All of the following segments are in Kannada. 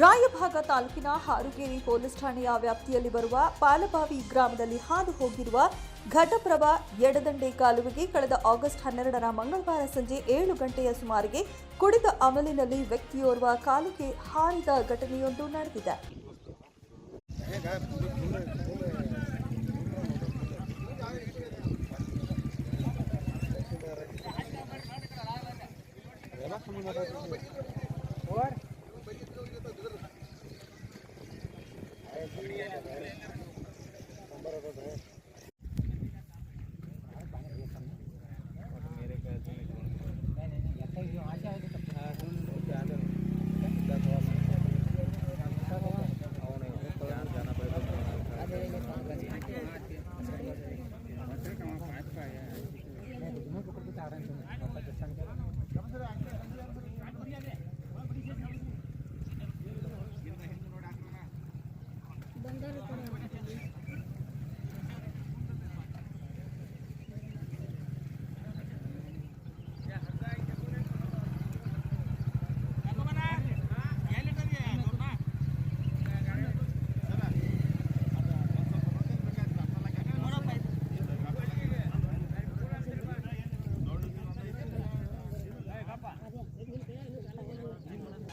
ರಾಯಭಾಗ ತಾಲೂಕಿನ ಹಾರುಗೇರಿ ಪೊಲೀಸ್ ಠಾಣೆಯ ವ್ಯಾಪ್ತಿಯಲ್ಲಿ ಬರುವ ಪಾಲಬಾವಿ ಗ್ರಾಮದಲ್ಲಿ ಹಾದು ಹೋಗಿರುವ ಘಟಪ್ರಭಾ ಎಡದಂಡೆ ಕಾಲುವೆಗೆ ಕಳೆದ ಆಗಸ್ಟ್ ಹನ್ನೆರಡರ ಮಂಗಳವಾರ ಸಂಜೆ ಏಳು ಗಂಟೆಯ ಸುಮಾರಿಗೆ ಕುಡಿದ ಅಮಲಿನಲ್ಲಿ ವ್ಯಕ್ತಿಯೋರ್ವ ಕಾಲಿಗೆ ಹಾರಿದ ಘಟನೆಯೊಂದು ನಡೆದಿದೆ. Gracias.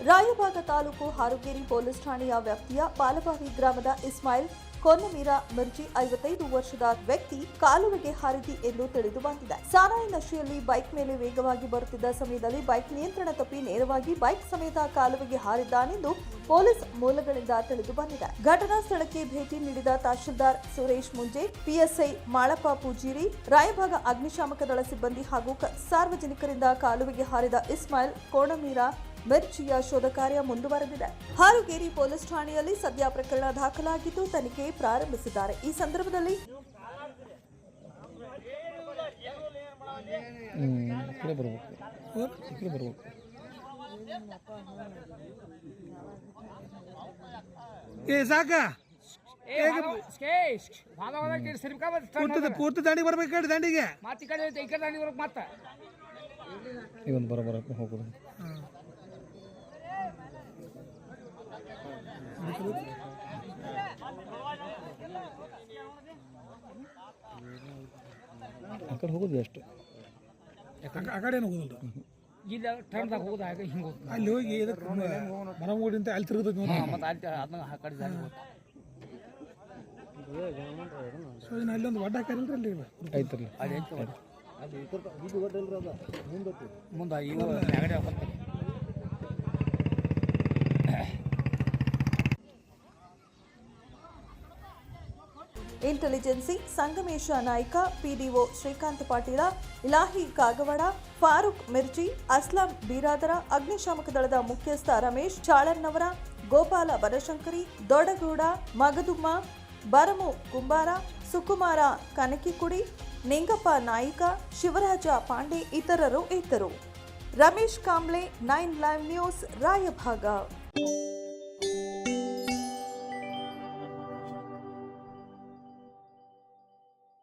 ರಾಯಭಾಗ ತಾಲೂಕು ಹಾರುಗೇರಿ ಪೊಲೀಸ್ ಠಾಣೆಯ ವ್ಯಾಪ್ತಿಯ ಪಾಲಬಾವಿ ಗ್ರಾಮದ ಇಸ್ಮಾಯಿಲ್ ಕೊನ್ನಮೀರ ಮಿರ್ಜಿ ಐವತ್ತೈದು ವರ್ಷದ ವ್ಯಕ್ತಿ ಕಾಲುವೆಗೆ ಹಾರಿದಿ ಎಂದು ತಿಳಿದು ಬಂದಿದೆ. ಸಾರಾಯಿ ನಶೆಯಲ್ಲಿ ಬೈಕ್ ಮೇಲೆ ವೇಗವಾಗಿ ಬರುತ್ತಿದ್ದ ಸಮಯದಲ್ಲಿ ಬೈಕ್ ನಿಯಂತ್ರಣ ತಪ್ಪಿ ನೇರವಾಗಿ ಬೈಕ್ ಸಮೇತ ಕಾಲುವೆಗೆ ಹಾರಿದ್ದಾನೆಂದು ಪೊಲೀಸ್ ಮೂಲಗಳಿಂದ ತಿಳಿದು ಬಂದಿದೆ. ಘಟನಾ ಸ್ಥಳಕ್ಕೆ ಭೇಟಿ ನೀಡಿದ ತಹಶೀಲ್ದಾರ್ ಸುರೇಶ್ ಮುಂಜೆ, ಪಿಎಸ್ಐ ಮಾಳಪ್ಪ ಪೂಜೀರಿ ರಾಯಭಾಗ ಅಗ್ನಿಶಾಮಕ ದಳ ಸಿಬ್ಬಂದಿ ಹಾಗೂ ಸಾರ್ವಜನಿಕರಿಂದ ಕಾಲುವೆಗೆ ಹಾರಿದ ಇಸ್ಮಾಯಿಲ್ ಕೋಣಮೀರ ಮಿರ್ಚಿಯ ಶೋಧ ಕಾರ್ಯ ಮುಂದುವರೆದಿದೆ. ಹಾರುಗೇರಿ ಪೊಲೀಸ್ ಠಾಣೆಯಲ್ಲಿ ಸದ್ಯ ಪ್ರಕರಣ ದಾಖಲಾಗಿದ್ದು ತನಿಖೆ ಪ್ರಾರಂಭಿಸಿದ್ದಾರೆ. ಈ ಸಂದರ್ಭದಲ್ಲಿ ಪೂರ್ತಿ ಪೂರ್ತಿ ದಾಂಡಿಗೆ ಬರ್ಬೇಕು ಹೇಳಿ ದಾಂಡಿಗೆ. ಮತ್ತೆ ಈ ಕಡೆ ದಂಡಿಗೆ ಈ ಕಡೆ ದಾಂಡಿ ಬರ್ಬೇಕು ಮತ್ತೆ. ಇವನ್ ಬರ ಬರಕ್ಕೆ ಹೋಗೋದು. ಕಡೆ ಹೋಗೋದು ಅಷ್ಟು. ಆ ಕಡೆ ಹೋಗೋದು ಇಲ್ಲ ಟರ್ನ್ದಾಗ ಹೋಗೋದು ಹಾಗೆ ಹಿಂಗೆ ಹೋಗ್ತದೆ ಅಲ್ಲಿ ಹೋಗಿ ಇದಕ್ಕೆ ಮುಗಿಂತ ಅಲ್ಲಿ ತಿರುಗುತ್ತೆ ಮತ್ತೆ ಅಲ್ಲಿ ಅದನ್ನ ಆ ಕಡೆ ಜಾಗ. ಸೊ ಇನ್ನು ಅಲ್ಲೊಂದು ಒಡ್ಡ ಹಾಕಿರಲ್ರಿ ಅಲ್ಲಿ? ಐತ್ರಲ್ಲ ನೋಡಿ. ಮುಂದೆ ಇವು ನೆಗಡಿ ಹೋಗ್ತದೆ ಇಂಟೆಲಿಜೆನ್ಸಿ, ಸಂಗಮೇಶ ನಾಯ್ಕ, ಪಿಡಿಒ ಶ್ರೀಕಾಂತ್ ಪಾಟೀಲ, ಇಲಾಹಿ ಕಾಗವಾಡ, ಫಾರೂಕ್ ಮಿರ್ಜಿ, ಅಸ್ಲಂ ಬೀರಾದರ, ಅಗ್ನಿಶಾಮಕ ದಳದ ಮುಖ್ಯಸ್ಥ ರಮೇಶ್ ಚಾಳರ್ನವರ ಗೋಪಾಲ ಬನಶಂಕರಿ ದೊಡಗೌಡ ಮಗದುಮ್ಮ, ಬರಮು ಕುಂಬಾರ, ಸುಕುಮಾರ ಕನಕಿಕುಡಿ, ನಿಂಗಪ್ಪ ನಾಯಿಕ, ಶಿವರಾಜ ಪಾಂಡೆ ಇತರರು ಇದ್ದರು. Ramesh Kamble, nine live news, Raibag.